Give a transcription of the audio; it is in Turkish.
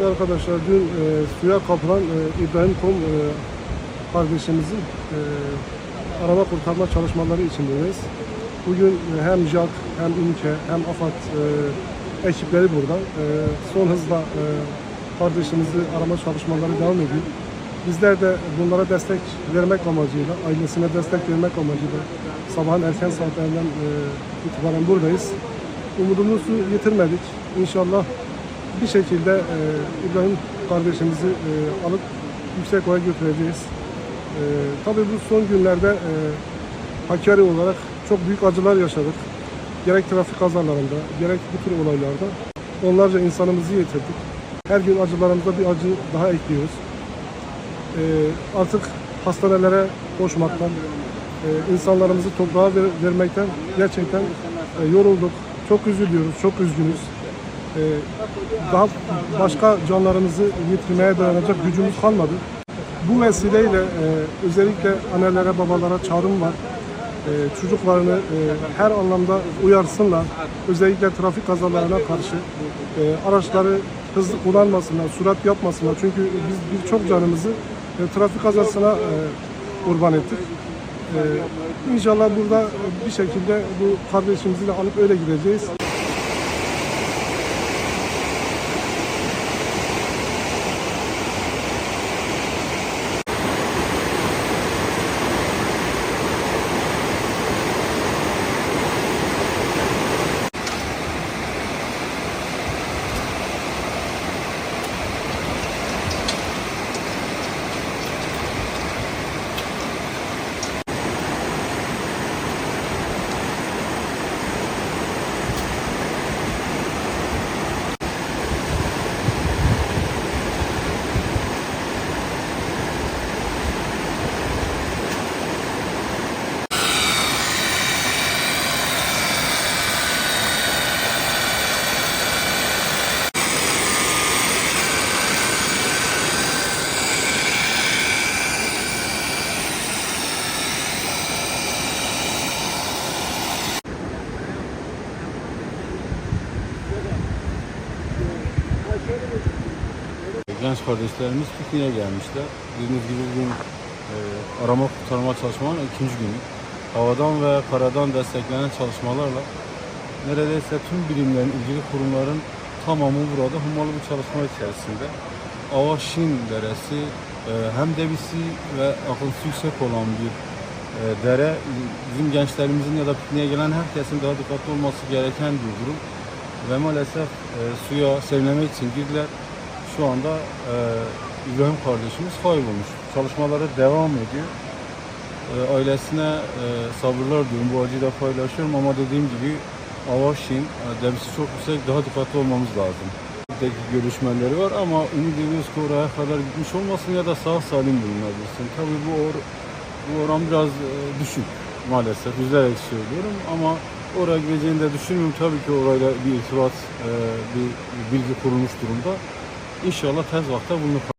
Evet arkadaşlar dün e, suya kapılan e, İbrahim Kom e, kardeşimizin e, arama kurtarma çalışmaları içindeyiz. Bugün e, hem JAK hem İNKE hem AFAD e, ekipleri burada. E, son hızla e, kardeşimizi arama çalışmaları devam ediyor. Bizler de bunlara destek vermek amacıyla, ailesine destek vermek amacıyla sabahın erken saatlerinden e, itibaren buradayız. Umudumuzu yitirmedik. İnşallah bir şekilde e, İbrahim kardeşimizi e, alıp yüksek oya götüreceğiz. E, tabii bu son günlerde e, Hakkari olarak çok büyük acılar yaşadık. Gerek trafik kazalarında, gerek bu tür olaylarda. Onlarca insanımızı yitirdik. Her gün acılarımıza bir acı daha ekliyoruz. E, artık hastanelere koşmaktan, e, insanlarımızı toprağa ver- vermekten gerçekten e, yorulduk. Çok üzülüyoruz, çok üzgünüz. E, daha başka canlarımızı yitirmeye dayanacak gücümüz kalmadı. Bu vesileyle e, özellikle annelere, babalara çağrım var. E, çocuklarını e, her anlamda uyarsınlar. Özellikle trafik kazalarına karşı e, araçları hızlı kullanmasınlar, sürat yapmasınlar. Çünkü biz birçok canımızı e, trafik kazasına e, ettik. E, inşallah burada bir şekilde bu kardeşimizi de alıp öyle gideceğiz. Genç kardeşlerimiz pikniğe gelmişler. Bildiğiniz gibi bugün e, arama kurtarma çalışmalarının ikinci günü. Havadan ve karadan desteklenen çalışmalarla neredeyse tüm birimlerin, ilgili kurumların tamamı burada hummalı bir çalışma içerisinde. Avaşin Deresi e, hem debisi ve akıntısı yüksek olan bir e, dere. Bizim gençlerimizin ya da pikniğe gelen herkesin daha dikkatli olması gereken bir durum. Ve maalesef e, suya serinlemek için girdiler. Şu anda e, İbrahim kardeşimiz kaybolmuş. Çalışmaları devam ediyor. E, ailesine e, sabırlar diliyorum. Bu acıyı da paylaşıyorum ama dediğim gibi Avaşin, e, debisi çok yüksek, daha dikkatli olmamız lazım. Buradaki görüşmeleri var ama ümit ediyoruz ki oraya kadar gitmiş olmasın ya da sağ salim bulunabilsin. Tabii bu, or bu oran biraz e, düşük maalesef. Üzülerek söylüyorum ama oraya gideceğini de düşünmüyorum. Tabii ki orayla bir irtibat, e, bir bilgi kurulmuş durumda. İnşallah tez vakitte bunu